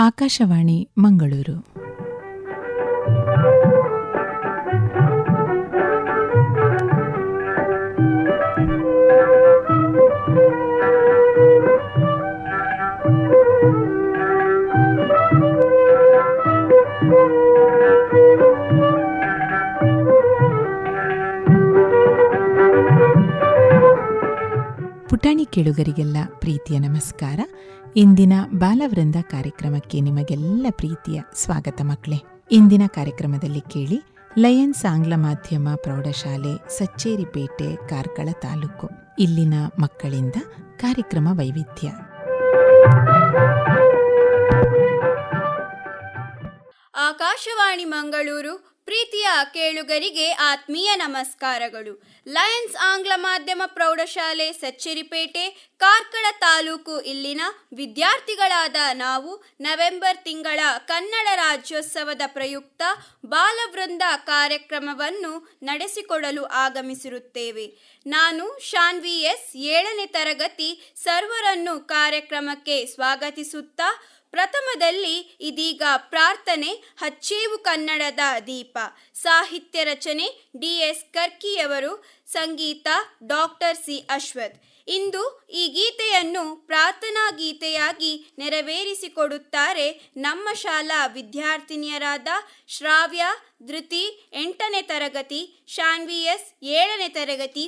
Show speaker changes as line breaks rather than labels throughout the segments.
ಆಕಾಶವಾಣಿ ಮಂಗಳೂರು. ಪುಟಾಣಿ ಕೇಳುಗರಿಗೆಲ್ಲ ಪ್ರೀತಿಯ ನಮಸ್ಕಾರ. ಇಂದಿನ ಬಾಲವೃಂದ ಕಾರ್ಯಕ್ರಮಕ್ಕೆ ನಿಮಗೆಲ್ಲ ಪ್ರೀತಿಯ ಸ್ವಾಗತ ಮಕ್ಕಳೇ. ಇಂದಿನ ಕಾರ್ಯಕ್ರಮದಲ್ಲಿ ಕೇಳಿ, ಲಯನ್ಸ್ ಆಂಗ್ಲ ಮಾಧ್ಯಮ ಪ್ರೌಢಶಾಲೆ, ಸಚ್ಚೇರಿಪೇಟೆ, ಕಾರ್ಕಳ ತಾಲೂಕು. ಇಲ್ಲಿನ ಮಕ್ಕಳಿಂದ ಕಾರ್ಯಕ್ರಮ ವೈವಿಧ್ಯ.
ಆಕಾಶವಾಣಿ ಮಂಗಳೂರು ಪ್ರೀತಿಯ ಕೇಳುಗರಿಗೆ ಆತ್ಮೀಯ ನಮಸ್ಕಾರಗಳು. ಲಯನ್ಸ್ ಆಂಗ್ಲ ಮಾಧ್ಯಮ ಪ್ರೌಢಶಾಲೆ, ಸಚ್ಚೇರಿಪೇಟೆ, ಕಾರ್ಕಳ ತಾಲೂಕು ಇಲ್ಲಿನ ವಿದ್ಯಾರ್ಥಿಗಳಾದ ನಾವು ನವೆಂಬರ್ ತಿಂಗಳ ಕನ್ನಡ ರಾಜ್ಯೋತ್ಸವದ ಪ್ರಯುಕ್ತ ಬಾಲವೃಂದ ಕಾರ್ಯಕ್ರಮವನ್ನು ನಡೆಸಿಕೊಡಲು ಆಗಮಿಸಿರುತ್ತೇವೆ. ನಾನು ಶಾನ್ವಿ ಎಸ್ ಏಳನೇ ತರಗತಿ ಸರ್ವರನ್ನು ಕಾರ್ಯಕ್ರಮಕ್ಕೆ ಸ್ವಾಗತಿಸುತ್ತಾ ಪ್ರಥಮದಲ್ಲಿ ಇದೀಗ ಪ್ರಾರ್ಥನೆ, ಹಚ್ಚೇವು ಕನ್ನಡದ ದೀಪ, ಸಾಹಿತ್ಯ ರಚನೆ ಡಿ ಎಸ್ ಕರ್ಕಿಯವರು, ಸಂಗೀತ ಡಾಕ್ಟರ್ ಸಿ. ಅಶ್ವಥ್. ಇಂದು ಈ ಗೀತೆಯನ್ನು ಪ್ರಾರ್ಥನಾ ಗೀತೆಯಾಗಿ ನೆರವೇರಿಸಿಕೊಡುತ್ತಾರೆ ನಮ್ಮ ಶಾಲಾ ವಿದ್ಯಾರ್ಥಿನಿಯರಾದ ಶ್ರಾವ್ಯ, ಧೃತಿ, ಎಂಟನೇ ತರಗತಿ, ಶಾನ್ವಿ ಎಸ್, ಏಳನೇ ತರಗತಿ,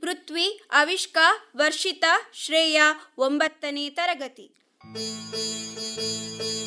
ಪೃಥ್ವಿ, ಅವಿಷ್ಕಾ, ವರ್ಷಿತಾ, ಶ್ರೇಯಾ, ಒಂಬತ್ತನೇ ತರಗತಿ.
ಹಚ್ಚೇವು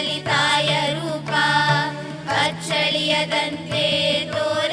ललिताय रूपा अचल्य दोर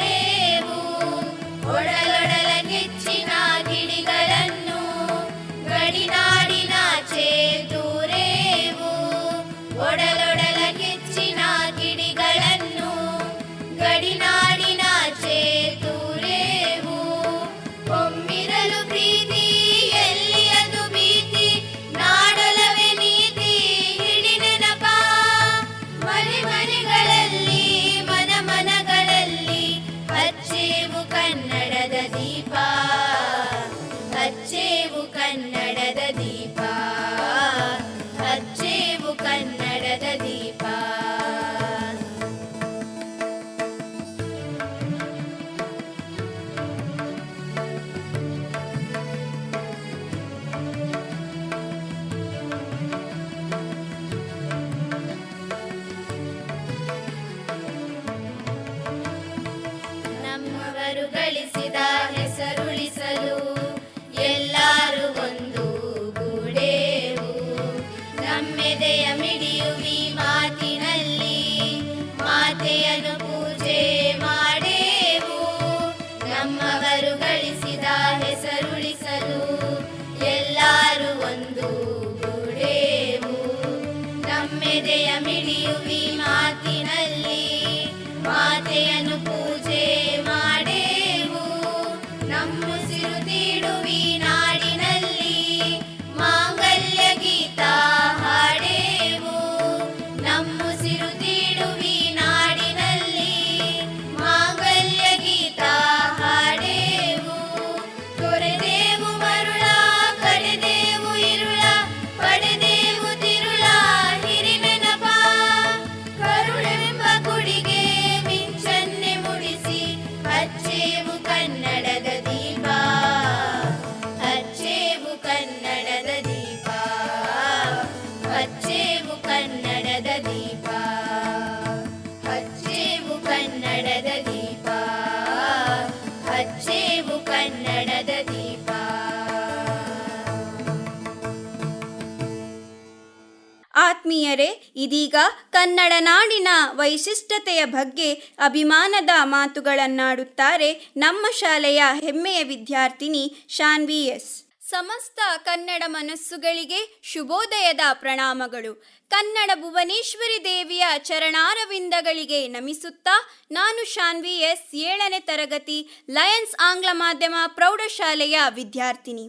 ಆತ್ಮೀಯರೇ, ಇದೀಗ ಕನ್ನಡ ನಾಡಿನ ವೈಶಿಷ್ಟ್ಯತೆಯ ಬಗ್ಗೆ ಅಭಿಮಾನದ ಮಾತುಗಳನ್ನಾಡುತ್ತಾರೆ ನಮ್ಮ ಶಾಲೆಯ ಹೆಮ್ಮೆಯ ವಿದ್ಯಾರ್ಥಿನಿ ಶಾನ್ವಿ ಎಸ್. ಸಮಸ್ತ ಕನ್ನಡ ಮನಸ್ಸುಗಳಿಗೆ ಶುಭೋದಯದ ಪ್ರಣಾಮಗಳು. ಕನ್ನಡ ಭುವನೇಶ್ವರಿ ದೇವಿಯ ಚರಣಾರವಿಂದಗಳಿಗೆ ನಮಿಸುತ್ತಾ ನಾನು ಶಾನ್ವಿ ಎಸ್ ಏಳನೇ ತರಗತಿ ಲಯನ್ಸ್ ಆಂಗ್ಲ ಮಾಧ್ಯಮ ಪ್ರೌಢಶಾಲೆಯ ವಿದ್ಯಾರ್ಥಿನಿ.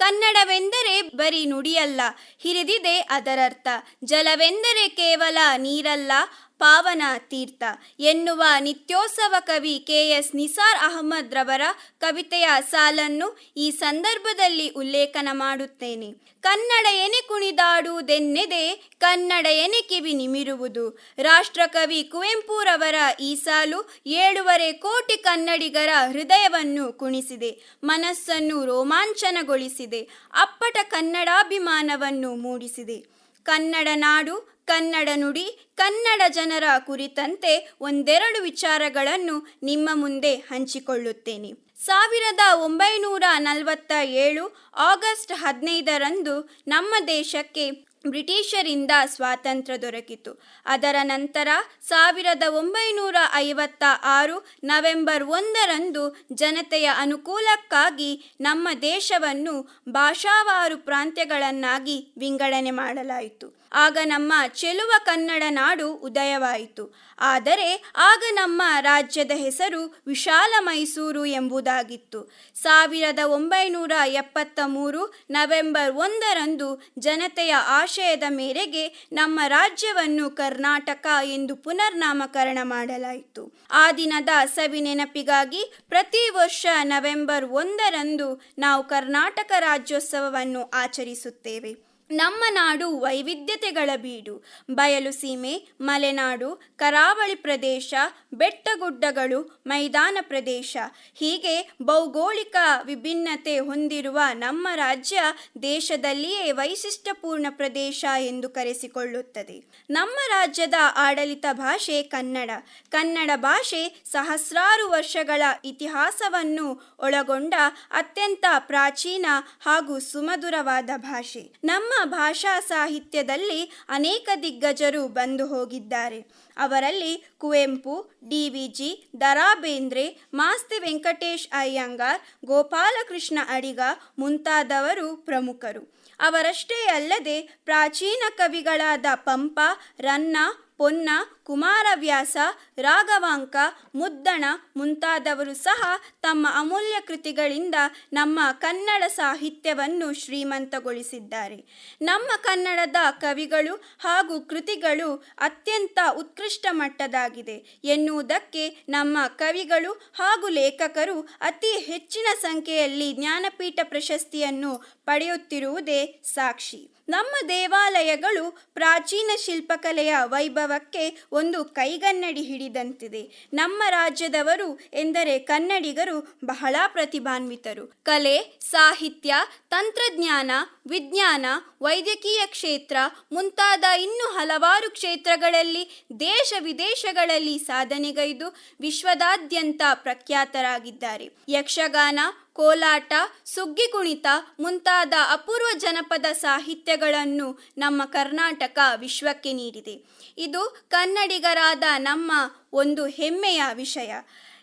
ಕನ್ನಡವೆಂದರೆ ಬರೀ ನುಡಿಯಲ್ಲ ಹಿರಿದಿದೆ ಅದರರ್ಥ. ಜಲವೆಂದರೆ ಕೇವಲ ನೀರಲ್ಲ ಪಾವನ ತೀರ್ಥ ಎನ್ನುವ ನಿತ್ಯೋತ್ಸವ ಕವಿ ಕೆ ಎಸ್ ನಿಸಾರ್ ಅಹಮದ್ ರವರ ಕವಿತೆಯ ಸಾಲನ್ನು ಈ ಸಂದರ್ಭದಲ್ಲಿ ಉಲ್ಲೇಖನ ಮಾಡುತ್ತೇನೆ. ಕನ್ನಡ ಎನೆ ಕುಣಿದಾಡುವುದೆನ್ನೆದೆ ಕನ್ನಡ ಎನೆ ಕಿವಿ ನಿಮಿರುವುದು. ರಾಷ್ಟ್ರಕವಿ ಕುವೆಂಪುರವರ ಈ ಸಾಲು ಏಳುವರೆ ಕೋಟಿ ಕನ್ನಡಿಗರ ಹೃದಯವನ್ನು ಕುಣಿಸಿದೆ. ಮನಸ್ಸನ್ನು ರೋಮಾಂಚನಗೊಳಿಸಿದೆ. ಅಪ್ಪಟ ಕನ್ನಡಾಭಿಮಾನವನ್ನು ಮೂಡಿಸಿದೆ. ಕನ್ನಡ ನಾಡು ಕನ್ನಡ ನುಡಿ, ಕನ್ನಡ ಜನರ ಕುರಿತಂತೆ ಒಂದೆರಡು ವಿಚಾರಗಳನ್ನು ನಿಮ್ಮ ಮುಂದೆ ಹಂಚಿಕೊಳ್ಳುತ್ತೇನೆ. ಸಾವಿರದ ಒಂಬೈನೂರ ನಲವತ್ತ ಏಳು ಆಗಸ್ಟ್ ಹದಿನೈದರಂದು ನಮ್ಮ ದೇಶಕ್ಕೆ ಬ್ರಿಟಿಷರಿಂದ ಸ್ವಾತಂತ್ರ್ಯ ದೊರಕಿತು. ಅದರ ನಂತರ ಸಾವಿರದ ಒಂಬೈನೂರ ಐವತ್ತ ಆರು ನವೆಂಬರ್ ಒಂದರಂದು ಜನತೆಯ ಅನುಕೂಲಕ್ಕಾಗಿ ನಮ್ಮ ದೇಶವನ್ನು ಭಾಷಾವಾರು ಪ್ರಾಂತ್ಯಗಳನ್ನಾಗಿ ವಿಂಗಡಣೆ ಮಾಡಲಾಯಿತು. ಆಗ ನಮ್ಮ ಚೆಲುವ ಕನ್ನಡ ನಾಡು ಉದಯವಾಯಿತು. ಆದರೆ ಆಗ ನಮ್ಮ ರಾಜ್ಯದ ಹೆಸರು ವಿಶಾಲ ಮೈಸೂರು ಎಂಬುದಾಗಿತ್ತು. ಸಾವಿರದ ಒಂಬೈನೂರ ಎಪ್ಪತ್ತ ಮೂರು ನವೆಂಬರ್ ಒಂದರಂದು ಜನತೆಯ ಆಶಯದ ಮೇರೆಗೆ ನಮ್ಮ ರಾಜ್ಯವನ್ನು ಕರ್ನಾಟಕ ಎಂದು ಪುನರ್ನಾಮಕರಣ ಮಾಡಲಾಯಿತು. ಆ ದಿನದ ಸವಿ ನೆನಪಿಗಾಗಿ ಪ್ರತಿ ವರ್ಷ ನವೆಂಬರ್ ಒಂದರಂದು ನಾವು ಕರ್ನಾಟಕ ರಾಜ್ಯೋತ್ಸವವನ್ನು ಆಚರಿಸುತ್ತೇವೆ. ನಮ್ಮ ನಾಡು ವೈವಿಧ್ಯತೆಗಳ ಬೀಡು. ಬಯಲು ಸೀಮೆ, ಮಲೆನಾಡು, ಕರಾವಳಿ ಪ್ರದೇಶ, ಬೆಟ್ಟಗುಡ್ಡಗಳು, ಮೈದಾನ ಪ್ರದೇಶ. ಹೀಗೆ ಭೌಗೋಳಿಕ ವಿಭಿನ್ನತೆ ಹೊಂದಿರುವ ನಮ್ಮ ರಾಜ್ಯ ದೇಶದಲ್ಲಿಯೇ ವೈಶಿಷ್ಟ್ಯಪೂರ್ಣ ಪ್ರದೇಶ ಎಂದು ಕರೆಸಿಕೊಳ್ಳುತ್ತದೆ. ನಮ್ಮ ರಾಜ್ಯದ ಆಡಳಿತ ಭಾಷೆ ಕನ್ನಡ. ಕನ್ನಡ ಭಾಷೆ ಸಹಸ್ರಾರು ವರ್ಷಗಳ ಇತಿಹಾಸವನ್ನು ಒಳಗೊಂಡ ಅತ್ಯಂತ ಪ್ರಾಚೀನ ಹಾಗೂ ಸುಮಧುರವಾದ ಭಾಷೆ. ನಮ್ಮ ಭಾಷಾ ಸಾಹಿತ್ಯದಲ್ಲಿ ಅನೇಕ ದಿಗ್ಗಜರು ಬಂದು ಹೋಗಿದ್ದಾರೆ. ಅವರಲ್ಲಿ ಕುವೆಂಪು ಡಿ ವಿ ಜಿ ದರಾ ಬೇಂದ್ರೆ ಮಾಸ್ತಿ ವೆಂಕಟೇಶ್ ಅಯ್ಯಂಗಾರ್, ಗೋಪಾಲಕೃಷ್ಣ ಅಡಿಗ ಮುಂತಾದವರು ಪ್ರಮುಖರು. ಅವರಷ್ಟೇ ಅಲ್ಲದೆ ಪ್ರಾಚೀನ ಕವಿಗಳಾದ ಪಂಪ, ರನ್ನ, ಪೊನ್ನ, ಕುಮಾರವ್ಯಾಸ ರಾಘವಾಂಕ, ಮುದ್ದಣ ಮುಂತಾದವರು ಸಹ ತಮ್ಮ ಅಮೂಲ್ಯ ಕೃತಿಗಳಿಂದ ನಮ್ಮ ಕನ್ನಡ ಸಾಹಿತ್ಯವನ್ನು ಶ್ರೀಮಂತಗೊಳಿಸಿದ್ದಾರೆ. ನಮ್ಮ ಕನ್ನಡದ ಕವಿಗಳು ಹಾಗೂ ಕೃತಿಗಳು ಅತ್ಯಂತ ಉತ್ಕೃಷ್ಟ ಮಟ್ಟದಾಗಿದೆ ಎನ್ನುವುದಕ್ಕೆ ನಮ್ಮ ಕವಿಗಳು ಹಾಗೂ ಲೇಖಕರು ಅತಿ ಹೆಚ್ಚಿನ ಸಂಖ್ಯೆಯಲ್ಲಿ ಜ್ಞಾನಪೀಠ ಪ್ರಶಸ್ತಿಯನ್ನು ಪಡೆಯುತ್ತಿರುವುದೇ ಸಾಕ್ಷಿ. ನಮ್ಮ ದೇವಾಲಯಗಳು ಪ್ರಾಚೀನ ಶಿಲ್ಪಕಲೆಯ ವೈಭವಕ್ಕೆ ಒಂದು ಕೈಗನ್ನಡಿ ಹಿಡಿದಂತಿದೆ ನಮ್ಮ ರಾಜ್ಯದವರು ಎಂದರೆ ಕನ್ನಡಿಗರು ಬಹಳ ಪ್ರತಿಭಾನ್ವಿತರು. ಕಲೆ, ಸಾಹಿತ್ಯ, ತಂತ್ರಜ್ಞಾನ, ವಿಜ್ಞಾನ, ವೈದ್ಯಕೀಯ ಕ್ಷೇತ್ರ ಮುಂತಾದ ಇನ್ನು ಹಲವಾರು ಕ್ಷೇತ್ರಗಳಲ್ಲಿ ದೇಶ ವಿದೇಶಗಳಲ್ಲಿ ಸಾಧನೆಗೈದು ವಿಶ್ವದಾದ್ಯಂತ ಪ್ರಖ್ಯಾತರಾಗಿದ್ದಾರೆ. ಯಕ್ಷಗಾನ ಕೋಲಾಟ, ಸುಗ್ಗಿ ಕುಣಿತ ಮುಂತಾದ ಅಪೂರ್ವ ಜನಪದ ಸಾಹಿತ್ಯಗಳನ್ನು ನಮ್ಮ ಕರ್ನಾಟಕ ವಿಶ್ವಕ್ಕೆ ನೀಡಿದೆ. ಇದು ಕನ್ನಡಿಗರಾದ ನಮ್ಮ ಒಂದು ಹೆಮ್ಮೆಯ ವಿಷಯ.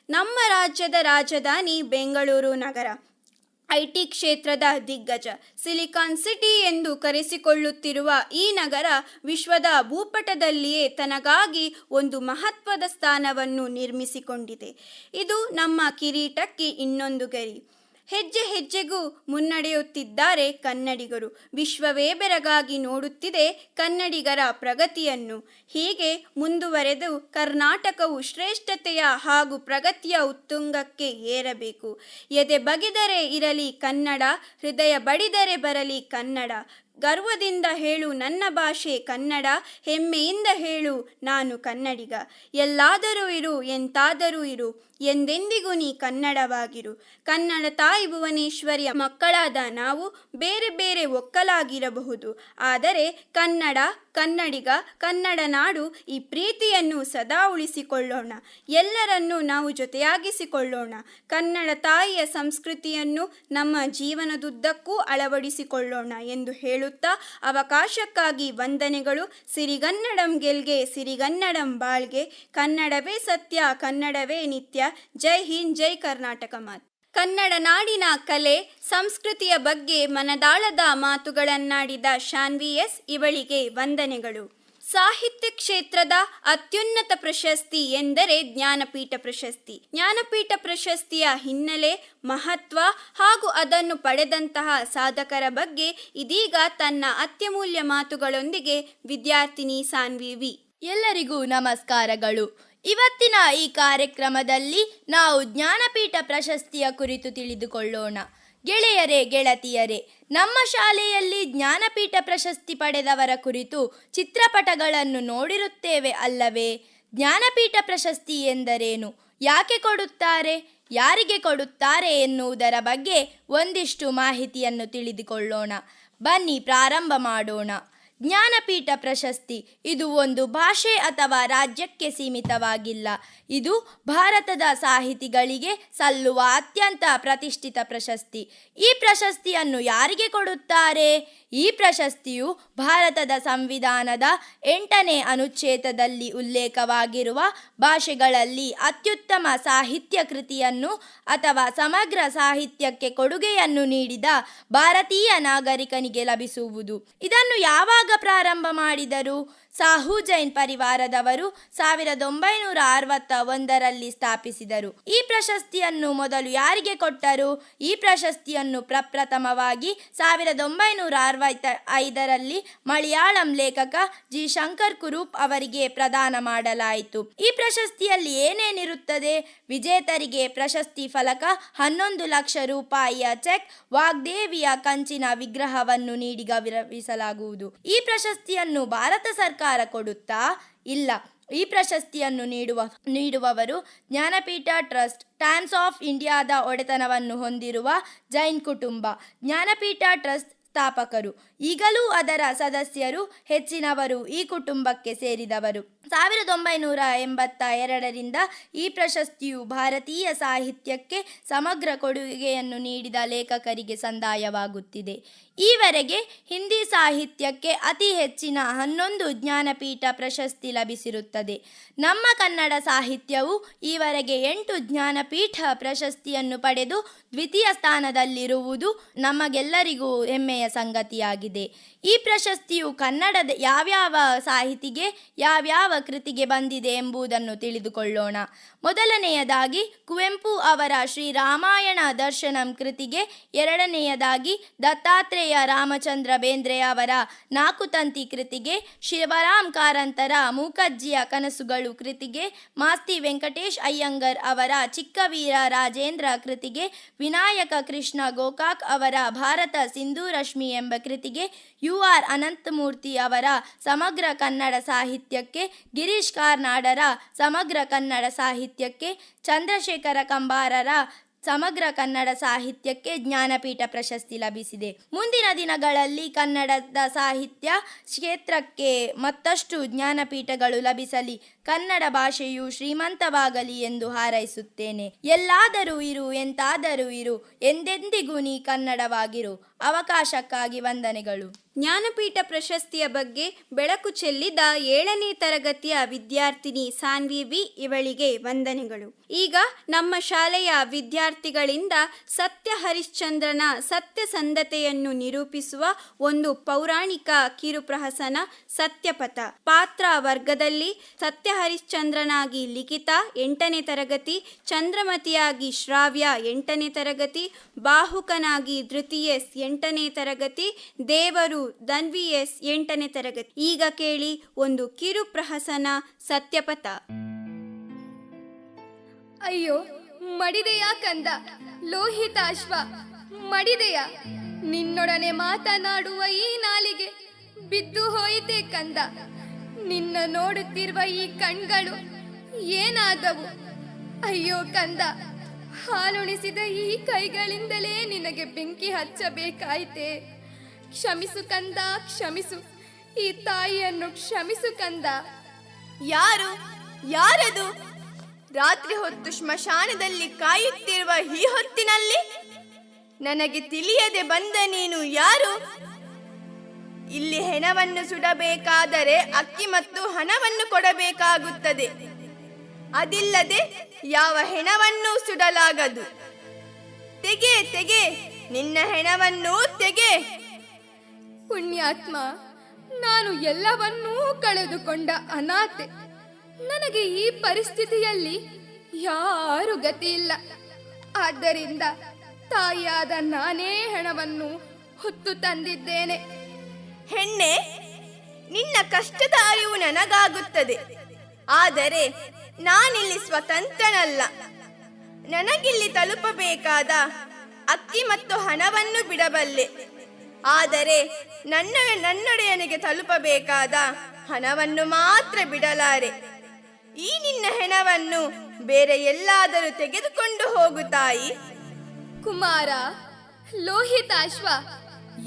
ನಮ್ಮ ರಾಜ್ಯದ ರಾಜಧಾನಿ ಬೆಂಗಳೂರು ನಗರ. ಐ ಟಿ ಕ್ಷೇತ್ರದ ದಿಗ್ಗಜ. ಸಿಲಿಕಾನ್ ಸಿಟಿ ಎಂದು ಕರೆಸಿಕೊಳ್ಳುತ್ತಿರುವ ಈ ನಗರ ವಿಶ್ವದ ಭೂಪಟದಲ್ಲಿಯೇ ತನಗಾಗಿ ಒಂದು ಮಹತ್ವದ ಸ್ಥಾನವನ್ನು ನಿರ್ಮಿಸಿಕೊಂಡಿದೆ. ಇದು ನಮ್ಮ ಕಿರೀಟಕ್ಕೆ ಇನ್ನೊಂದು ಗರಿ. ಹೆಜ್ಜೆ ಹೆಜ್ಜೆಗೂ ಮುನ್ನಡೆಯುತ್ತಿದ್ದಾರೆ ಕನ್ನಡಿಗರು. ವಿಶ್ವವೇ ಬೆರಗಾಗಿ ನೋಡುತ್ತಿದೆ ಕನ್ನಡಿಗರ ಪ್ರಗತಿಯನ್ನು. ಹೀಗೆ ಮುಂದುವರೆದು ಕರ್ನಾಟಕವು ಶ್ರೇಷ್ಠತೆಯ ಹಾಗೂ ಪ್ರಗತಿಯ ಉತ್ತುಂಗಕ್ಕೆ ಏರಬೇಕು. ಎದೆ ಬಗೆದರೆ ಇರಲಿ ಕನ್ನಡ, ಹೃದಯ ಬಡಿದರೆ ಬರಲಿ ಕನ್ನಡ. ಗರ್ವದಿಂದ ಹೇಳು ನನ್ನ ಭಾಷೆ ಕನ್ನಡ, ಹೆಮ್ಮೆಯಿಂದ ಹೇಳು ನಾನು ಕನ್ನಡಿಗ. ಎಲ್ಲಾದರೂ ಇರು, ಎಂತಾದರೂ ಇರು, ಎಂದೆಂದಿಗೂ ನೀ ಕನ್ನಡವಾಗಿರು. ಕನ್ನಡ ತಾಯಿ ಭುವನೇಶ್ವರಿಯ ಮಕ್ಕಳಾದ ನಾವು ಬೇರೆ ಬೇರೆ ಒಕ್ಕಲಾಗಿರಬಹುದು. ಆದರೆ ಕನ್ನಡ ಕನ್ನಡಿಗ, ಕನ್ನಡ ನಾಡು ಈ ಪ್ರೀತಿಯನ್ನು ಸದಾ ಉಳಿಸಿಕೊಳ್ಳೋಣ. ಎಲ್ಲರನ್ನೂ ನಾವು ಜೊತೆಯಾಗಿಸಿಕೊಳ್ಳೋಣ. ಕನ್ನಡ ತಾಯಿಯ ಸಂಸ್ಕೃತಿಯನ್ನು ನಮ್ಮ ಜೀವನದುದ್ದಕ್ಕೂ ಅಳವಡಿಸಿಕೊಳ್ಳೋಣ ಎಂದು ಹೇಳುತ್ತಾ ಅವಕಾಶಕ್ಕಾಗಿ ವಂದನೆಗಳು. ಸಿರಿಗನ್ನಡಂ ಗೆಲ್ಗೆ, ಸಿರಿಗನ್ನಡಂ ಬಾಳ್ಗೆ. ಕನ್ನಡವೇ ಸತ್ಯ, ಕನ್ನಡವೇ ನಿತ್ಯ. ಜೈ ಹಿಂದ್, ಜೈ ಕರ್ನಾಟಕ ಮಾತು. ಕನ್ನಡ ನಾಡಿನ ಕಲೆ, ಸಂಸ್ಕೃತಿಯ ಬಗ್ಗೆ ಮನದಾಳದ ಮಾತುಗಳನ್ನಾಡಿದ ಶಾನ್ವಿ ಎಸ್ ಇವಳಿಗೆ ವಂದನೆಗಳು. ಸಾಹಿತ್ಯ ಕ್ಷೇತ್ರದ ಅತ್ಯುನ್ನತ ಪ್ರಶಸ್ತಿ ಎಂದರೆ ಜ್ಞಾನಪೀಠ ಪ್ರಶಸ್ತಿ. ಜ್ಞಾನಪೀಠ ಪ್ರಶಸ್ತಿಯ ಹಿನ್ನೆಲೆ, ಮಹತ್ವ ಹಾಗೂ ಅದನ್ನು ಪಡೆದಂತಹ ಸಾಧಕರ ಬಗ್ಗೆ ಇದೀಗ ತನ್ನ ಅತ್ಯಮೂಲ್ಯ ಮಾತುಗಳೊಂದಿಗೆ ವಿದ್ಯಾರ್ಥಿನಿ ಸಾನ್ವಿ ವಿ.
ಎಲ್ಲರಿಗೂ ನಮಸ್ಕಾರಗಳು. ಇವತ್ತಿನ ಈ ಕಾರ್ಯಕ್ರಮದಲ್ಲಿ ನಾವು ಜ್ಞಾನಪೀಠ ಪ್ರಶಸ್ತಿಯ ಕುರಿತು ತಿಳಿದುಕೊಳ್ಳೋಣ. ಗೆಳೆಯರೇ, ಗೆಳತಿಯರೇ, ನಮ್ಮ ಶಾಲೆಯಲ್ಲಿ ಜ್ಞಾನಪೀಠ ಪ್ರಶಸ್ತಿ ಪಡೆದವರ ಕುರಿತು ಚಿತ್ರಪಟಗಳನ್ನು ನೋಡಿರುತ್ತೇವೆ ಅಲ್ಲವೇ? ಜ್ಞಾನಪೀಠ ಪ್ರಶಸ್ತಿ ಎಂದರೇನು? ಯಾಕೆ ಕೊಡುತ್ತಾರೆ? ಯಾರಿಗೆ ಕೊಡುತ್ತಾರೆ ಎನ್ನುವುದರ ಬಗ್ಗೆ ಒಂದಿಷ್ಟು ಮಾಹಿತಿಯನ್ನು ತಿಳಿದುಕೊಳ್ಳೋಣ. ಬನ್ನಿ, ಪ್ರಾರಂಭ ಮಾಡೋಣ. ಜ್ಞಾನಪೀಠ ಪ್ರಶಸ್ತಿ. ಇದು ಒಂದು ಭಾಷೆ ಅಥವಾ ರಾಜ್ಯಕ್ಕೆ ಸೀಮಿತವಾಗಿಲ್ಲ. ಇದು ಭಾರತದ ಸಾಹಿತಿಗಳಿಗೆ ಸಲ್ಲುವ ಅತ್ಯಂತ ಪ್ರತಿಷ್ಠಿತ ಪ್ರಶಸ್ತಿ. ಈ ಪ್ರಶಸ್ತಿಯನ್ನು ಯಾರಿಗೆ ಕೊಡುತ್ತಾರೆ? ಈ ಪ್ರಶಸ್ತಿಯು ಭಾರತದ ಸಂವಿಧಾನದ ಎಂಟನೇ ಅನುಚ್ಛೇದದಲ್ಲಿ ಉಲ್ಲೇಖವಾಗಿರುವ ಭಾಷೆಗಳಲ್ಲಿ ಅತ್ಯುತ್ತಮ ಸಾಹಿತ್ಯ ಕೃತಿಯನ್ನು ಅಥವಾ ಸಮಗ್ರ ಸಾಹಿತ್ಯಕ್ಕೆ ಕೊಡುಗೆಯನ್ನು ನೀಡಿದ ಭಾರತೀಯ ನಾಗರಿಕನಿಗೆ ಲಭಿಸುವುದು. ಇದನ್ನು ಯಾವಾಗ ಪ್ರಾರಂಭ ಮಾಡಿದರು. ಸಾಹು ಜೈನ್ ಪರಿವಾರದವರು ಸಾವಿರದ ಒಂಬೈನೂರ ಅರವತ್ತ ಒಂದರಲ್ಲಿ ಸ್ಥಾಪಿಸಿದರು. ಈ ಪ್ರಶಸ್ತಿಯನ್ನು ಮೊದಲು ಯಾರಿಗೆ ಕೊಟ್ಟರು? ಈ ಪ್ರಶಸ್ತಿಯನ್ನು ಪ್ರಪ್ರಥಮವಾಗಿ ಸಾವಿರದ ಒಂಬೈನೂರ ಅರವತ್ತ ಐದರಲ್ಲಿ ಮಲಯಾಳಂ ಲೇಖಕ ಜಿ. ಶಂಕರ್ ಕುರೂಪ್ ಅವರಿಗೆ ಪ್ರದಾನ ಮಾಡಲಾಯಿತು. ಈ ಪ್ರಶಸ್ತಿಯಲ್ಲಿ ಏನೇನಿರುತ್ತದೆ? ವಿಜೇತರಿಗೆ ಪ್ರಶಸ್ತಿ ಫಲಕ ಹನ್ನೊಂದು ಲಕ್ಷ ರೂಪಾಯಿಯ ಚೆಕ್, ವಾಗ್ದೇವಿಯ ಕಂಚಿನ ವಿಗ್ರಹವನ್ನು ನೀಡಿ ಗೌರವಿಸಲಾಗುವುದು. ಈ ಪ್ರಶಸ್ತಿಯನ್ನು ಭಾರತ ಸರ್ಕಾರ ಕೊಡುತ್ತಾ? ಇಲ್ಲ. ಈ ಪ್ರಶಸ್ತಿಯನ್ನು ನೀಡುವ, ನೀಡುವವರು ಜ್ಞಾನಪೀಠ ಟ್ರಸ್ಟ್, ಟೈಮ್ಸ್ ಆಫ್ ಇಂಡಿಯಾದ ಒಡೆತನವನ್ನು ಹೊಂದಿರುವ ಜೈನ್ ಕುಟುಂಬ, ಜ್ಞಾನಪೀಠ ಟ್ರಸ್ಟ್ ಸ್ಥಾಪಕರು. ಈಗಲೂ ಅದರ ಸದಸ್ಯರು ಹೆಚ್ಚಿನವರು, ಈ ಕುಟುಂಬಕ್ಕೆ ಸೇರಿದವರು. ಸಾವಿರದ ಒಂಬೈನೂರ ಎಂಬತ್ತ ಎರಡರಿಂದ ಈ ಪ್ರಶಸ್ತಿಯು ಭಾರತೀಯ ಸಾಹಿತ್ಯಕ್ಕೆ ಸಮಗ್ರ ಕೊಡುಗೆಯನ್ನು ನೀಡಿದ ಲೇಖಕರಿಗೆ ಸಂದಾಯವಾಗುತ್ತಿದೆ. ಈವರೆಗೆ ಹಿಂದಿ ಸಾಹಿತ್ಯಕ್ಕೆ ಅತಿ ಹೆಚ್ಚಿನ ಹನ್ನೊಂದು ಜ್ಞಾನಪೀಠ ಪ್ರಶಸ್ತಿ ಲಭಿಸಿರುತ್ತದೆ. ನಮ್ಮ ಕನ್ನಡ ಸಾಹಿತ್ಯವು ಈವರೆಗೆ ಎಂಟು ಜ್ಞಾನಪೀಠ ಪ್ರಶಸ್ತಿಯನ್ನು ಪಡೆದು ದ್ವಿತೀಯ ಸ್ಥಾನದಲ್ಲಿರುವುದು ನಮಗೆಲ್ಲರಿಗೂ ಹೆಮ್ಮೆಯ ಸಂಗತಿಯಾಗಿದೆ. ಈ ಪ್ರಶಸ್ತಿಯು ಕನ್ನಡದ ಯಾವ್ಯಾವ ಸಾಹಿತಿಗೆ, ಯಾವ್ಯಾವ ಕೃತಿಗೆ ಬಂದಿದೆ ಎಂಬುದನ್ನು ತಿಳಿದುಕೊಳ್ಳೋಣ. ಮೊದಲನೆಯದಾಗಿ ಕುವೆಂಪು ಅವರ ಶ್ರೀರಾಮಾಯಣ ದರ್ಶನಂ ಕೃತಿಗೆ, ಎರಡನೆಯದಾಗಿ ದತ್ತಾತ್ರೇಯ ರಾಮಚಂದ್ರ ಬೇಂದ್ರೆ ಅವರ ನಾಲ್ಕು ತಂತಿ ಕೃತಿಗೆ, ಶಿವರಾಮ್ ಕಾರಂತರ ಮೂಕಜ್ಜಿಯ ಕನಸುಗಳು ಕೃತಿಗೆ, ಮಾಸ್ತಿ ವೆಂಕಟೇಶ್ ಅಯ್ಯಂಗರ್ ಅವರ ಚಿಕ್ಕವೀರ ರಾಜೇಂದ್ರ ಕೃತಿಗೆ, ವಿನಾಯಕ ಕೃಷ್ಣ ಗೋಕಾಕ್ ಅವರ ಭಾರತ ಸಿಂಧೂ ರಶ್ಮಿ ಎಂಬ ಕೃತಿಗೆ ಯು ಆರ್ ಅನಂತಮೂರ್ತಿ ಅವರ ಸಮಗ್ರ ಕನ್ನಡ ಸಾಹಿತ್ಯಕ್ಕೆ ಗಿರೀಶ್ ಕಾರ್ನಾಡರ ಸಮಗ್ರ ಕನ್ನಡ ಸಾಹಿತ್ಯಕ್ಕೆ ಚಂದ್ರಶೇಖರ ಕಂಬಾರರ ಸಮಗ್ರ ಕನ್ನಡ ಸಾಹಿತ್ಯಕ್ಕೆ ಜ್ಞಾನಪೀಠ ಪ್ರಶಸ್ತಿ ಲಭಿಸಿದೆ. ಮುಂದಿನ ದಿನಗಳಲ್ಲಿ ಕನ್ನಡದ ಸಾಹಿತ್ಯ ಕ್ಷೇತ್ರಕ್ಕೆ ಮತ್ತಷ್ಟು ಜ್ಞಾನಪೀಠಗಳು ಲಭಿಸಲಿ. ಕನ್ನಡ ಭಾಷೆಯು ಶ್ರೀಮಂತವಾಗಲಿ ಎಂದು ಹಾರೈಸುತ್ತೇನೆ. ಎಲ್ಲಾದರೂ ಇರು, ಎಂತಾದರೂ ಇರು, ಎಂದೆಂದಿಗೂ ನೀ ಕನ್ನಡವಾಗಿರು. ಅವಕಾಶಕ್ಕಾಗಿ ವಂದನೆಗಳು.
ಜ್ಞಾನಪೀಠ ಪ್ರಶಸ್ತಿಯ ಬಗ್ಗೆ ಬೆಳಕು ಚೆಲ್ಲಿದ ಏಳನೇ ತರಗತಿಯ ವಿದ್ಯಾರ್ಥಿನಿ ಸಾನ್ವಿ ವಿ ಇವಳಿಗೆ ವಂದನೆಗಳು. ಈಗ ನಮ್ಮ ಶಾಲೆಯ ವಿದ್ಯಾರ್ಥಿಗಳಿಂದ ಸತ್ಯ ಹರಿಶ್ಚಂದ್ರನ ಸತ್ಯಸಂಧತೆಯನ್ನು ನಿರೂಪಿಸುವ ಒಂದು ಪೌರಾಣಿಕ ಕಿರುಪ್ರಹಸನ ಸತ್ಯಪಥ. ಪಾತ್ರ ವರ್ಗದಲ್ಲಿ ಸತ್ಯ ಹರಿಶ್ಚಂದ್ರನಾಗಿ ಲಿಖಿತ ಎಂಟನೇ ತರಗತಿ, ಚಂದ್ರಮತಿಯಾಗಿ ಶ್ರಾವ್ಯ ಎಂಟನೇ ತರಗತಿ, ಬಾಹುಕನಾಗಿ ದೃತೀಯಸ್ ಎಂಟನೇ ತರಗತಿ, ದೇವರು ಧನ್ವಿ ಎಸ್ ಎಂಟನೇ ತರಗತಿ. ಈಗ ಕೇಳಿ ಒಂದು ಕಿರು ಪ್ರಹಸನ ಸತ್ಯಪಥ.
ಅಯ್ಯೋ, ಮಡಿದೆಯ ಕಂದ ಲೋಹಿತಾಶ್ವ ಮಡಿದೆಯ. ನಿನ್ನೊಡನೆ ಮಾತನಾಡುವ ಈ ನಾಲಿಗೆ ಬಿದ್ದು ಹೋಯಿತೆ ಕಂದ. ನಿನ್ನ ನೋಡುತ್ತಿರುವ ಈ ಕಣ್ಗಳು ಏನಾದವು? ಅಯ್ಯೋ ಕಂದ, ಹಾಲುಣಿಸಿದ ಈ ಕೈಗಳಿಂದಲೇ ನಿನಗೆ ಬೆಂಕಿ ಹಚ್ಚಬೇಕಾಯಿತೆ? ಕ್ಷಮಿಸು ಕಂದ, ಕ್ಷಮಿಸು. ಈ ತಾಯಿಯನ್ನು ಕ್ಷಮಿಸು ಕಂದ. ಯಾರು? ಯಾರದು? ರಾತ್ರಿ ಹೊತ್ತು ಸ್ಮಶಾನದಲ್ಲಿ ಕಾಯುತ್ತಿರುವ ಈ ಹೊತ್ತಿನಲ್ಲಿ? ನನಗೆ ತಿಳಿಯದೆ ಬಂದ ನೀನು ಯಾರು? ಇಲ್ಲಿ ಹೆಣವನ್ನು ಸುಡಬೇಕಾದರೆ ಅಕ್ಕಿ ಮತ್ತು ಹಣವನ್ನು ಕೊಡಬೇಕಾಗುತ್ತದೆ. ಅದಿಲ್ಲದೆ ಯಾವ ಹೆಣವನ್ನೂ ಸುಡಲಾಗದು. ತೆಗೆ ತೆಗೆ, ನಿನ್ನ ಹೆಣವನ್ನು ತೆಗೆ. ಪುಣ್ಯಾತ್ಮ, ನಾನು ಎಲ್ಲವನ್ನೂ ಕಳೆದುಕೊಂಡ ಅನಾಥೆ. ನನಗೆ ಈ ಪರಿಸ್ಥಿತಿಯಲ್ಲಿ ಯಾರು ಗತಿ ಇಲ್ಲ. ಆದ್ದರಿಂದ ತಾಯಿಯಾದ ನಾನೇ ಹಣವನ್ನು ಹೊತ್ತು ತಂದಿದ್ದೇನೆ. ಹೆಣ್ಣೆ, ನಿನ್ನ ಕಷ್ಟದ ಅರಿವು ನನಗಾಗುತ್ತದೆ. ಆದರೆ ನಾನಿಲ್ಲಿ ಸ್ವತಂತ್ರನಲ್ಲ. ನನಗಿಲ್ಲಿ ತಲುಪಬೇಕಾದ ಅಕ್ಕಿ ಮತ್ತು ಹಣವನ್ನು ಬಿಡಬಲ್ಲೆ. ಆದರೆ ನನ್ನ ನನ್ನೊಡೆಯನಿಗೆ ತಲುಪಬೇಕಾದ ಹಣವನ್ನು ಮಾತ್ರ ಬಿಡಲಾರೆ. ಈ ನಿನ್ನ ಹೆಣವನ್ನು ಬೇರೆ ಎಲ್ಲಾದರೂ ತೆಗೆದುಕೊಂಡು ಹೋಗು ತಾಯಿ. ಕುಮಾರ ಲೋಹಿತಾಶ್ವ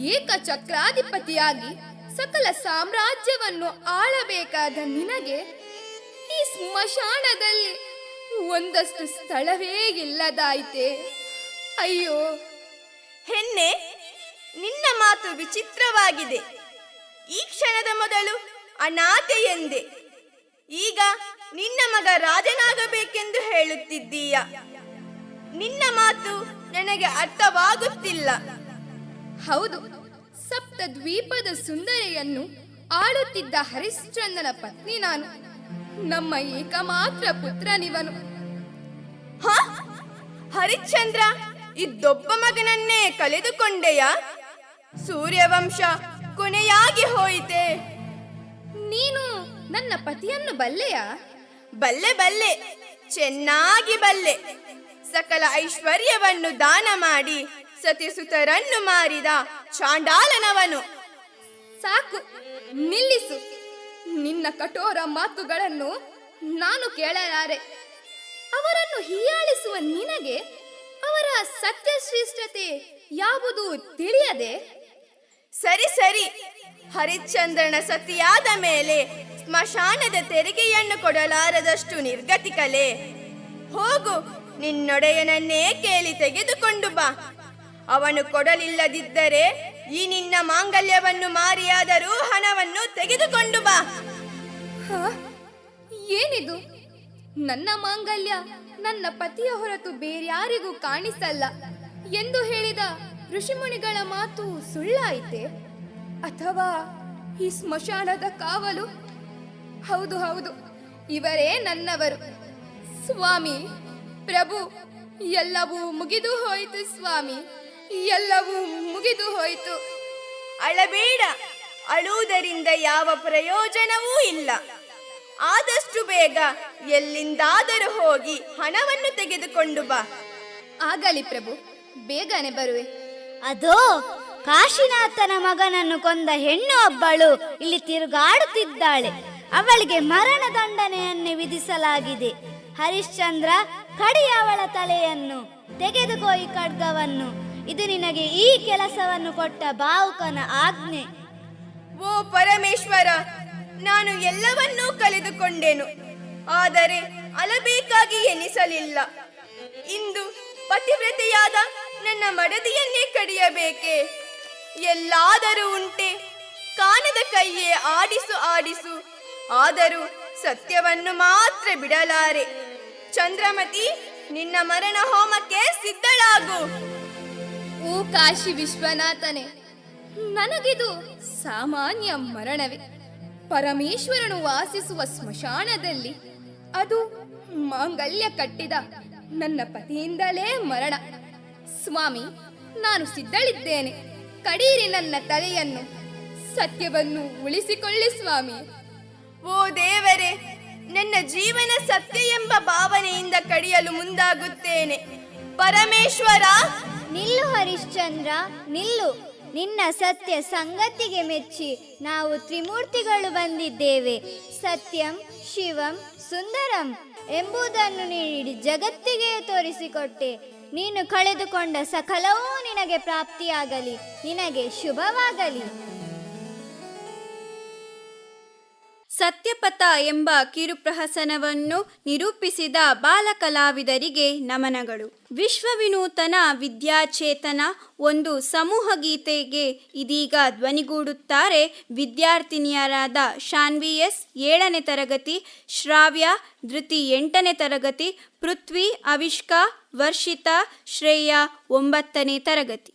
ಏಕ ಚಕ್ರಾಧಿಪತಿಯಾಗಿ ಸಕಲ ಸಾಮ್ರಾಜ್ಯವನ್ನು ಆಳಬೇಕಾದ ನಿನಗೆ ಈ ಸ್ಮಶಾನದಲ್ಲಿ ಒಂದಷ್ಟು ಸ್ಥಳವೇ ಇಲ್ಲದಾಯಿತೆ. ಅಯ್ಯೋ. ಹೆಣ್ಣೆ ನಿನ್ನ ಮಾತು ವಿಚಿತ್ರವಾಗಿದೆ. ಈ ಕ್ಷಣದ ಮೊದಲು ಅನಾಥೆ ಎಂದೆ. ಈಗ ನಿನ್ನ ಮಗ ರಾಜನಾಗಬೇಕೆಂದು ಹೇಳುತ್ತಿದ್ದೀಯ. ನಿನ್ನ ಮಾತು ನನಗೆ ಅರ್ಥವಾಗುತ್ತಿಲ್ಲ. ಹೌದು ಸಪ್ತ ದ್ವೀಪದ ಸುಂದರಿಯನ್ನು ಆಳುತ್ತಿದ್ದ ಹರಿಶ್ಚಂದ್ರನ ಪತ್ನಿ ನಾನು. ನಮ್ಮ ಏಕಮಾತ್ರ ಪುತ್ರನಿವನು. ಹ? ಹರಿಶ್ಚಂದ್ರ ಇದ್ದೊಬ್ಬ ಮಗನನ್ನೇ ಕಳೆದುಕೊಂಡೆಯ? ಸೂರ್ಯವಂಶ ಕೊನೆಯಾಗಿ ಹೋಯಿತೆ. ನೀನು ನನ್ನ ಪತಿಯನ್ನು ಬಲ್ಲೆಯ? ಬಲ್ಲೆ ಬಲ್ಲೆ ಚೆನ್ನಾಗಿ ಬಲ್ಲೆ. ಸಕಲ ಐಶ್ವರ್ಯವನ್ನು ದಾನ ಮಾಡಿ ಸತಿಸುತರನ್ನು ಮಾರಿದ ಚಾಂಡಾಲನವನು. ಸಾಕು ನಿಲ್ಲಿಸು. ನಿನ್ನ ಕಠೋರ ಮಾತುಗಳನ್ನು ನಾನು ಕೇಳಲಾರೆ. ಅವರನ್ನು ಹೀಯಾಳಿಸುವ ನಿನಗೆ ಅವರ ಸತ್ಯಶ್ರೇಷ್ಠತೆ ಯಾವುದು ತಿಳಿಯದೆ? ಸರಿ ಸರಿ. ಹರಿಶ್ಚಂದ್ರನ ಸತಿಯಾದ ಮೇಲೆ ಸ್ಮಶಾನದ ತೆರಿಗೆಯನ್ನು ಕೊಡಲಾರದಷ್ಟು ನಿರ್ಗತಿಕಲೆ ಹೋಗು, ನಿನ್ನೊಡೆಯನನ್ನೇ ಕೇಳಿ ತೆಗೆದುಕೊಂಡು ಬಾ. ಅವನು ಕೊಡಲಿಲ್ಲದಿದ್ದರೆ ಈ ನಿನ್ನ ಮಾಂಗಲ್ಯವನ್ನು ಮಾರಿಯಾದರೂ ಹಣವನ್ನು ತೆಗೆದುಕೊಂಡು ಬಾ. ಏನಿದು? ನನ್ನ ಮಾಂಗಲ್ಯ ನನ್ನ ಪತಿಯ ಹೊರತು ಬೇರ್ಯಾರಿಗೂ ಕಾಣಿಸಲ್ಲ ಎಂದು ಹೇಳಿದ ಋಷಿಮುನಿಗಳ ಮಾತು ಸುಳ್ಳಾಯಿತೆ? ಅಥವಾ ಈ ಸ್ಮಶಾನದ ಕಾವಲು? ಹೌದು ಹೌದು. ಇವರೇ ನನ್ನವರು. ಸ್ವಾಮಿ ಪ್ರಭು ಎಲ್ಲವೂ ಮುಗಿದು ಹೋಯಿತು ಸ್ವಾಮಿ. ಎಲ್ಲವೂ ಮುಗಿದು ಹೋಯಿತು. ಅಳಬೇಡ. ಅಳುವುದರಿಂದ ಯಾವ ಪ್ರಯೋಜನವೂ ಇಲ್ಲ. ಆದಷ್ಟು ಬೇಗ ಎಲ್ಲಿಂದಾದರೂ ಹೋಗಿ ಹಣವನ್ನು ತೆಗೆದುಕೊಂಡು ಬಾ. ಆಗಲಿ ಪ್ರಭು ಬೇಗನೆ ಬರುವೆ.
ಅದೋ, ಕಾಶಿನಾಥನ ಮಗನನ್ನು ಕೊಂದ ಹೆಣ್ಣು ಒಬ್ಬಳು ಇಲ್ಲಿ ತಿರುಗಾಡುತ್ತಿದ್ದಾಳೆ. ಅವಳಿಗೆ ಮರಣ ದಂಡನೆಯನ್ನೇ ವಿಧಿಸಲಾಗಿದೆ. ಹರಿಶ್ಚಂದ್ರ, ಕಡಿ ಅವಳ ತಲೆಯನ್ನು, ತೆಗೆದುಕೋ ಈ ಖಡ್ಗವನ್ನು. ಇದು ನಿನಗೆ ಈ ಕೆಲಸವನ್ನು ಕೊಟ್ಟ ಬಾವುಕನ ಆಜ್ಞೆ.
ಓ ಪರಮೇಶ್ವರ, ನಾನು ಎಲ್ಲವನ್ನೂ ಕಳೆದುಕೊಂಡೆನು, ಆದರೆ ಅಲಬೇಕಾಗಿ ಎನಿಸಲಿಲ್ಲ. ಇಂದು ಪತಿವ್ರತೆಯಾದ ನನ್ನ ಮಡದಿಯನ್ನೇ ಬೇಕೆ ಎಲ್ಲಾದರೂ ಉಂಟೆ. ಕಾಣದ ಕೈಯೇ ಆಡಿಸು ಆಡಿಸು. ಆದರೂ ಸತ್ಯವನ್ನು ಮಾತ್ರ ಬಿಡಲಾರೆ. ಚಂದ್ರಮತಿ, ನಿನ್ನ ಮರಣ ಹೋಮಕ್ಕೆ ಸಿದ್ಧಳಾಗು. ಊ ಕಾಶಿ ವಿಶ್ವನಾಥನೇ, ನನಗಿದು ಸಾಮಾನ್ಯ ಮರಣವೇ.
ಪರಮೇಶ್ವರನು ವಾಸಿಸುವ ಸ್ಮಶಾನದಲ್ಲಿ ಅದು ಮಾಂಗಲ್ಯ ಕಟ್ಟಿದ ನನ್ನ ಪತಿಯಿಂದಲೇ ಮರಣ. ಸ್ವಾಮಿ ನಾನು ಸಿದ್ಧಳಿದ್ದೇನೆ. ಕಡೀರಿ ನನ್ನ ತಲೆಯನ್ನು. ಸತ್ಯವನ್ನು ಉಳಿಸಿಕೊಳ್ಳಿ ಸ್ವಾಮಿ. ಓ ದೇವರೇ ನನ್ನ ಜೀವನ ಸತ್ಯ ಎಂಬ ಭಾವನೆಯಿಂದ ಕಡಿಯಲು ಮುಂದಾಗುತ್ತೇನೆ. ಪರಮೇಶ್ವರ!
ನಿಲ್ಲು ಹರಿಶ್ಚಂದ್ರ ನಿಲ್ಲು. ನಿನ್ನ ಸತ್ಯ ಸಂಗತಿಗೆ ಮೆಚ್ಚಿ ನಾವು ತ್ರಿಮೂರ್ತಿಗಳು ಬಂದಿದ್ದೇವೆ. ಸತ್ಯಂ ಶಿವಂ ಸುಂದರಂ ಎಂಬುದನ್ನು ನೀಡಿ ಜಗತ್ತಿಗೆ ತೋರಿಸಿಕೊಟ್ಟೆ. ನೀನು ಕಳೆದುಕೊಂಡ ಸಕಲವೂ ನಿನಗೆ ಪ್ರಾಪ್ತಿಯಾಗಲಿ ನಿನಗೆ ಶುಭವಾಗಲಿ.
ಸತ್ಯಪಥ ಎಂಬ ಕಿರುಪ್ರಹಸನವನ್ನು ನಿರೂಪಿಸಿದ ಬಾಲಕಲಾವಿದರಿಗೆ ನಮನಗಳು. ವಿಶ್ವವಿನೂತನ ವಿದ್ಯಾಚೇತನ ಒಂದು ಸಮೂಹ ಗೀತೆಗೆ ಇದೀಗ ಧ್ವನಿಗೂಡುತ್ತಾರೆ ವಿದ್ಯಾರ್ಥಿನಿಯರಾದ ಶಾನ್ವಿ ಎಸ್ ಏಳನೇ ತರಗತಿ, ಶ್ರಾವ್ಯ ಧೃತಿ ಎಂಟನೇ ತರಗತಿ, ಪೃಥ್ವಿ, ಅವಿಷ್ಕಾ, ವರ್ಷಿತಾ, ಶ್ರೇಯ ಒಂಬತ್ತನೇ ತರಗತಿ.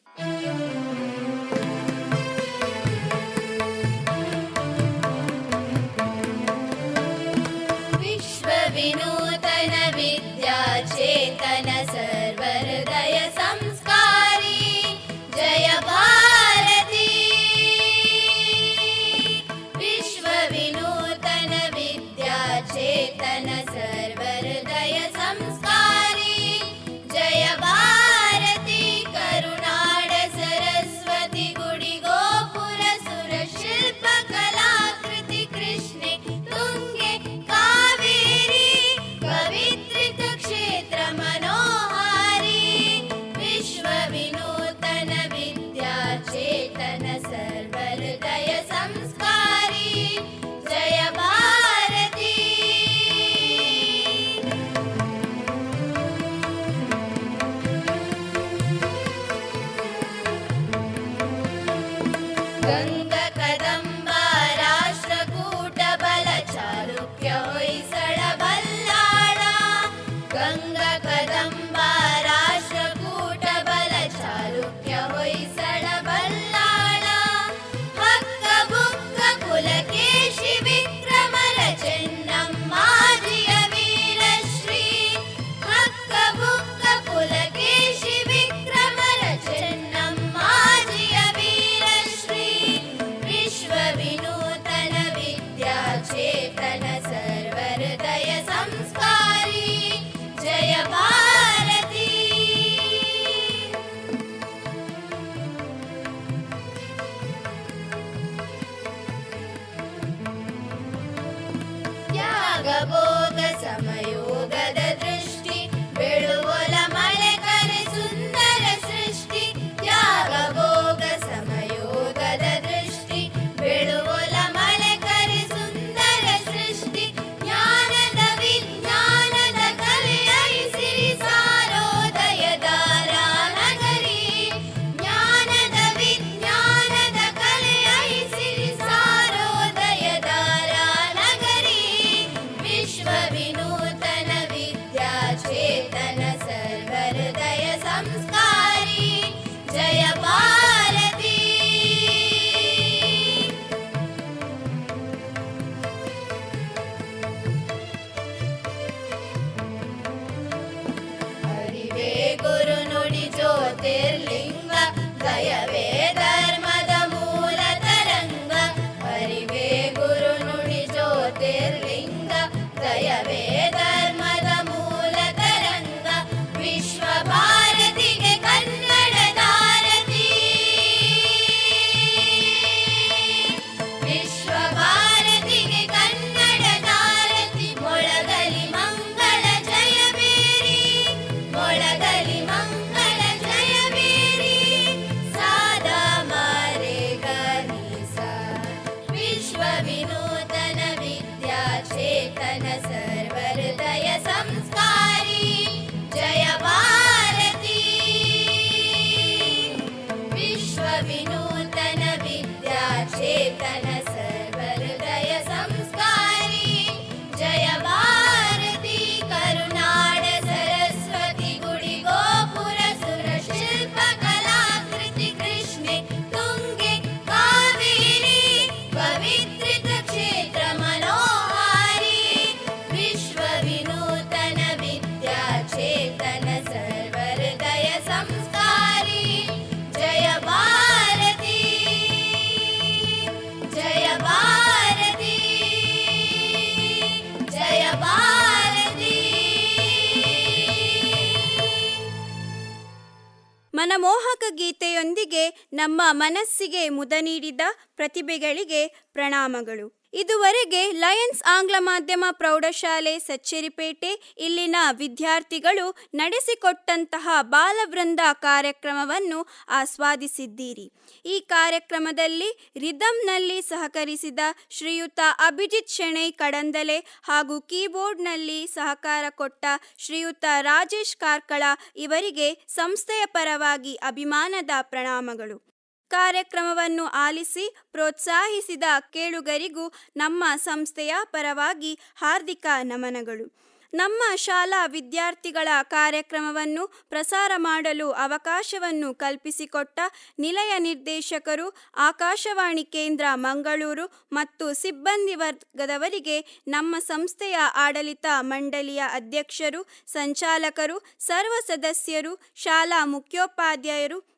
ಗೀತೆಯೊಂದಿಗೆ ನಮ್ಮ ಮನಸ್ಸಿಗೆ ಮುದ ನೀಡಿದ ಪ್ರತಿಭೆಗಳಿಗೆ ಪ್ರಣಾಮಗಳು. ಇದುವರೆಗೆ ಲಯನ್ಸ್ ಆಂಗ್ಲ ಮಾಧ್ಯಮ ಪ್ರೌಢಶಾಲೆ, ಸಚ್ಚೇರಿಪೇಟೆ ಇಲ್ಲಿನ ವಿದ್ಯಾರ್ಥಿಗಳು ನಡೆಸಿಕೊಟ್ಟಂತಹ ಬಾಲವೃಂದ ಕಾರ್ಯಕ್ರಮವನ್ನು ಆಸ್ವಾದಿಸಿದ್ದೀರಿ. ಈ ಕಾರ್ಯಕ್ರಮದಲ್ಲಿ ರಿದಮ್ನಲ್ಲಿ ಸಹಕರಿಸಿದ ಶ್ರೀಯುತ ಅಭಿಜಿತ್ ಶೆಣೈ ಕಡಂದಲೆ ಹಾಗೂ ಕೀಬೋರ್ಡ್ನಲ್ಲಿ ಸಹಕಾರ ಕೊಟ್ಟ ಶ್ರೀಯುತ ರಾಜೇಶ್ ಕಾರ್ಕಳ ಇವರಿಗೆ ಸಂಸ್ಥೆಯ ಪರವಾಗಿ ಅಭಿಮಾನದ ಪ್ರಣಾಮಗಳು. ಕಾರ್ಯಕ್ರಮವನ್ನು ಆಲಿಸಿ ಪ್ರೋತ್ಸಾಹಿಸಿದ ಕೇಳುಗರಿಗೂ ನಮ್ಮ ಸಂಸ್ಥೆಯ ಪರವಾಗಿ ಹಾರ್ದಿಕ ನಮನಗಳು. ನಮ್ಮ ಶಾಲಾ ವಿದ್ಯಾರ್ಥಿಗಳ ಕಾರ್ಯಕ್ರಮವನ್ನು ಪ್ರಸಾರ ಮಾಡಲು ಅವಕಾಶವನ್ನು ಕಲ್ಪಿಸಿಕೊಟ್ಟ ನಿಲಯ ನಿರ್ದೇಶಕರು ಆಕಾಶವಾಣಿ ಕೇಂದ್ರ ಮಂಗಳೂರು ಮತ್ತು ಸಿಬ್ಬಂದಿ ವರ್ಗದವರಿಗೆ ನಮ್ಮ ಸಂಸ್ಥೆಯ ಆಡಳಿತ ಮಂಡಳಿಯ ಅಧ್ಯಕ್ಷರು, ಸಂಚಾಲಕರು, ಸರ್ವ ಸದಸ್ಯರು, ಶಾಲಾ ಮುಖ್ಯೋಪಾಧ್ಯಾಯರು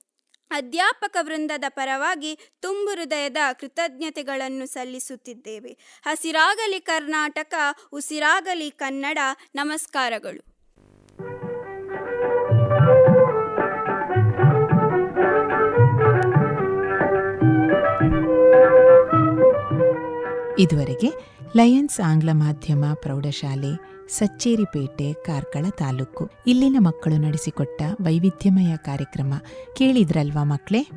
ಅಧ್ಯಾಪಕ ವೃಂದದ ಪರವಾಗಿ ತುಂಬು ಹೃದಯದ ಕೃತಜ್ಞತೆಗಳನ್ನು ಸಲ್ಲಿಸುತ್ತಿದ್ದೇವೆ. ಹಸಿರಾಗಲಿ ಕರ್ನಾಟಕ ಉಸಿರಾಗಲಿ ಕನ್ನಡ ನಮಸ್ಕಾರಗಳು.
ಇದುವರೆಗೆ ಲಯನ್ಸ್ ಆಂಗ್ಲ ಮಾಧ್ಯಮ ಪ್ರೌಢಶಾಲೆ, ಸಚ್ಚೇರಿಪೇಟೆ, ಕಾರ್ಕಳ ತಾಲೂಕು. ಇಲ್ಲಿನ ಮಕ್ಕಳು ನಡೆಸಿಕೊಟ್ಟ ವೈವಿಧ್ಯಮಯ ಕಾರ್ಯಕ್ರಮ ಕೇಳಿದ್ರಲ್ವಾ ಮಕ್ಕಳೇ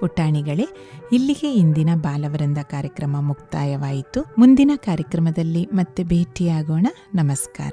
ಪುಟಾಣಿಗಳೇ, ಇಲ್ಲಿಗೆ ಇಂದಿನ ಬಾಲವೃಂದ ಕಾರ್ಯಕ್ರಮ ಮುಕ್ತಾಯವಾಯಿತು. ಮುಂದಿನ ಕಾರ್ಯಕ್ರಮದಲ್ಲಿ ಮತ್ತೆ ಭೇಟಿಯಾಗೋಣ. ನಮಸ್ಕಾರ.